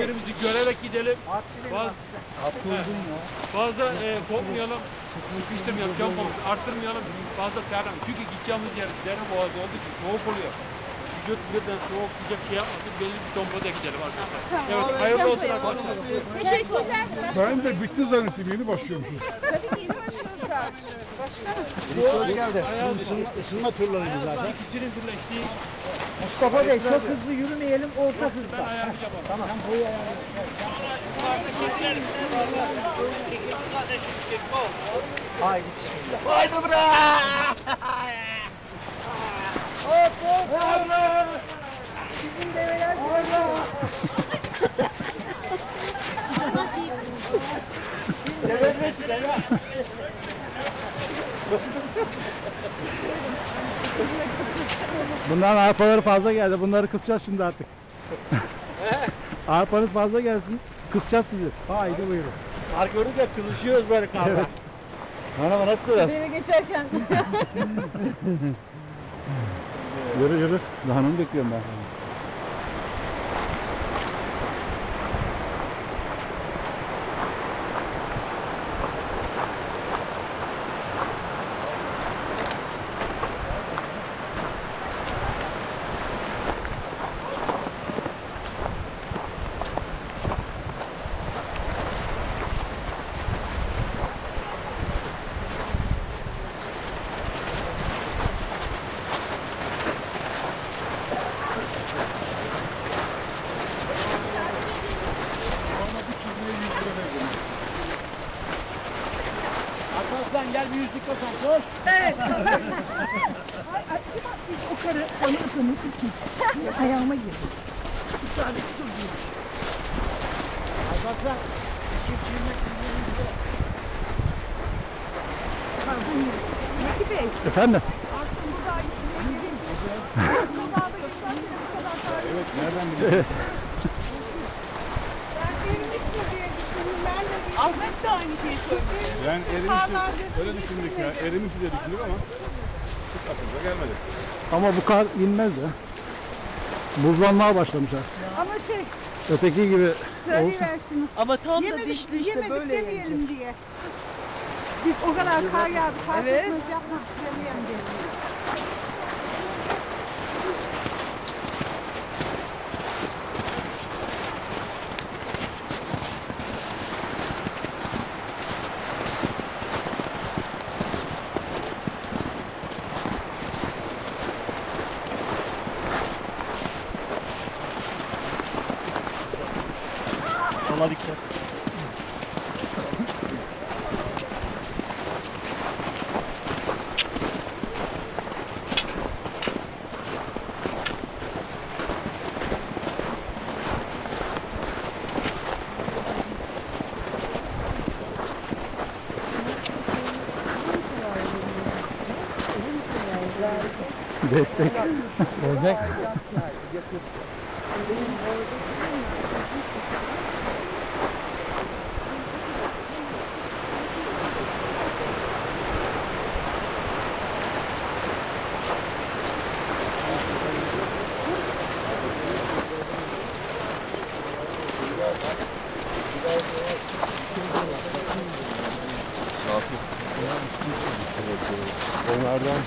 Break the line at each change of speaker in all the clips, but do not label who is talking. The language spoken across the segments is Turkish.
yerimizi görerek gidelim.
Ya.
fazla e, korkmayalım. Sıkıştırmayalım, can arttırmayalım. Fazla terlemeyin. Çünkü gideceğimiz yer dere boğazı olduğu için soğuk oluyor. Vücut birden soğuk sıcak şey yapmasın. Belli bir tempoda gidelim arkadaşlar. Evet, hayırlı olsun arkadaşlar.
Teşekkürler.
Ben de bitti zannettim yeni başlıyormuşuz.
Tabii ki
Hoş geldin. Isınma, ısınma turlarıydı zaten.
İkisinin birleştiği
Mustafa Bey çok hızlı yürümeyelim orta
ben
hızda.
ayarlayacağım. abi.
Tamam. Boyu Haydi bismillah. Haydi bırak. Hop hop hop. Bizim develer
Bunların arpaları fazla geldi. Bunları kısacağız şimdi artık. Arpanız fazla gelsin. Kısacağız sizi.
Haydi buyurun. Arkamızda da kılışıyoruz böyle kavga.
Evet.
Merhaba nasılsınız?
Beni geçerken.
Yürü yürü. Daha onu bekliyorum ben.
Arkadaşlar gel bir yüzlük. Koş.
evet. Ay, ay, biz o karı onu ısınır için. Ayağıma girdi. Müsaade dur diye.
Arkadaşlar. Çift çiğne çiğne
Pardon. Meki Bey.
Efendim?
Aslında daha da yükseltene bu kadar tarih.
Evet nereden
Evet.
Ben Erimlik'te diye düşündüm. Ben de bir... Ahmet de aynı şeyi söylüyor.
Ben
Yukarılarda
Erimisi öyle düşündük ya. Erimisi diye düşündük ama hiç aklımıza gelmedi.
Ama bu kar inmez de. Buzlanmaya başlamışlar.
Ama şey,
Öteki gibi olsun.
söyleyiver şunu.
Ama tam da
Yemedik,
dişli işte
yemedik
böyle
demeyelim diye. Biz o kadar kar yağdı, fark
Evet.
etmez yapmak istemeyelim diye.
Destek. Olacak.
Onlardan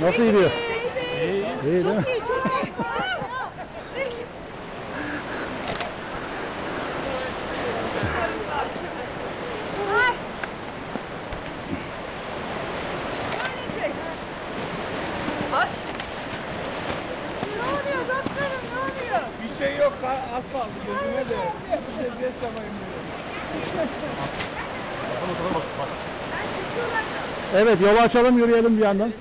Nasıl gidiyor?
İyi.
İyi, iyi değil mi?
Çok iyi, çok iyi.
Yok. Az kaldı gözüme de. Bir de bir çabayım
Evet yolu açalım yürüyelim bir yandan.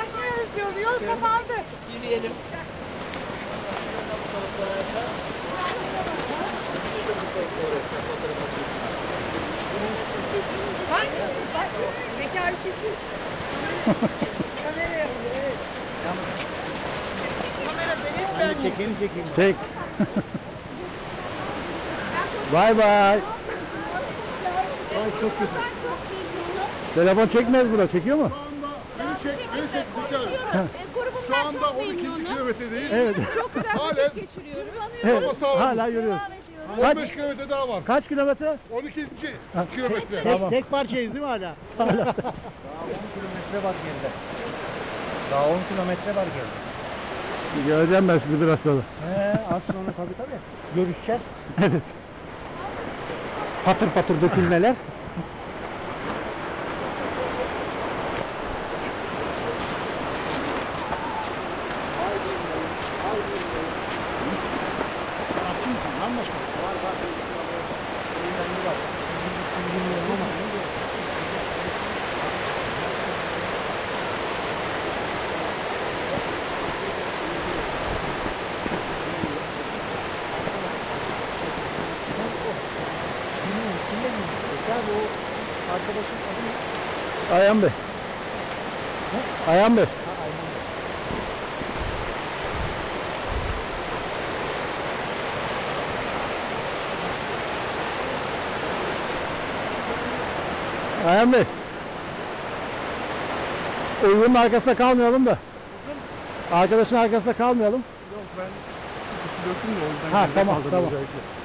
Aşmıyoruz yolu, yol kapandı. Yürüyelim. Bak, bak, Zekai çekil. Kameraya, evet. Kamerada hep ben.
Çekeyim çekeyim.
Çek. Bay bay.
Ay çok kötü.
Telefon çekmez burada. Çekiyor mu?
Beni çek, beni çek Zekai. Şu anda 12. kilometredeyiz.
Evet.
Çok güzel
Halen
vakit geçiriyorum.
evet.
Ama sağ olun.
Hala yürüyoruz. Kaç,
15 kilometre daha var.
kaç kilometre?
12.
Ha.
kilometre.
Tamam.
Tek parçayız değil mi hala?
Hala.
Daha 10 kilometre var geride. Daha 10 kilometre var geride.
Göreceğim ben sizi biraz sonra.
He, az sonra tabii tabii. Görüşeceğiz.
Evet.
Patır patır dökülmeler.
Ayhan Bey. Ayhan Bey. Ayhan Bey. Uygunun arkasında kalmayalım da. Arkadaşın arkasında kalmayalım.
Yok ben döktüm de o yüzden.
Ha tamam tamam.
özellikle.